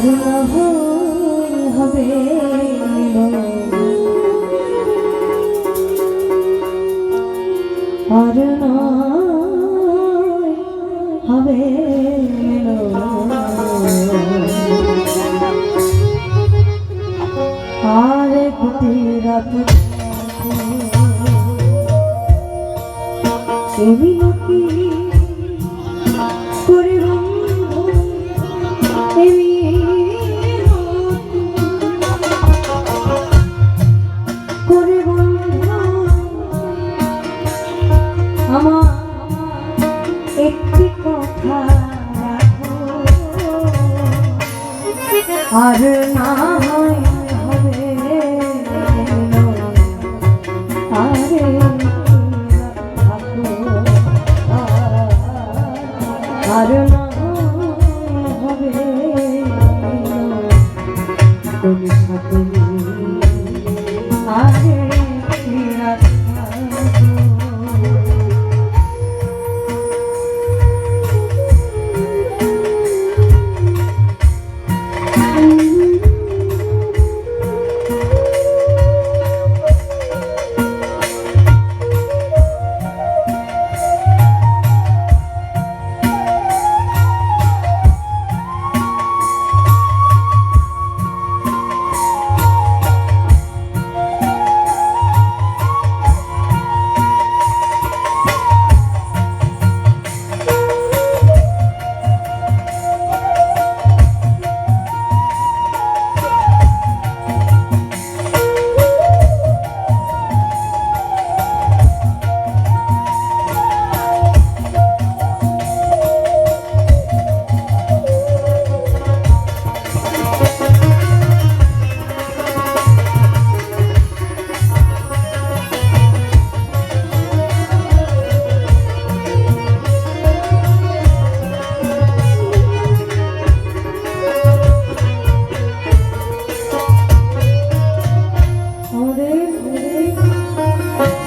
আর না হয় হবে আর না হবে আর একটি রাত। এমিনতি একটি কথা রাখো। আর না হয় হবে আরে আর না হবে তুমি সাথে। আরে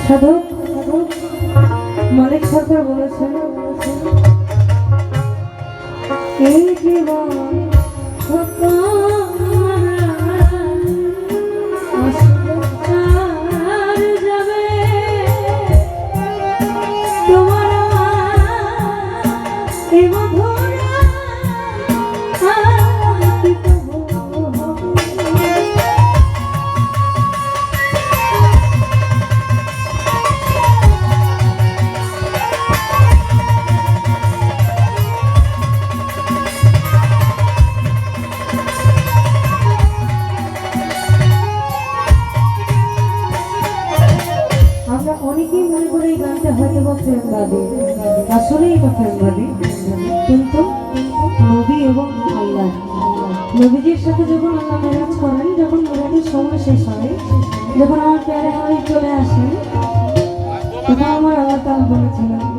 সাধক মালিক সরকার বলেছেন এই জীবন অনেকেই মনে করে এই গানটা হয়তো বা প্রেমবাদী আসলে এটা প্রেমবাদী কিন্তু নবী এবং আল্লাহ নবীজির সাথে যখন আল্লাহ মেরাজ করেন যখন মেরাজের সময় শেষ হয়, যখন আমার প্যারে হাওয়াই চলে আসেন তখন আমার আল্লাহ তাল বলেছিলেন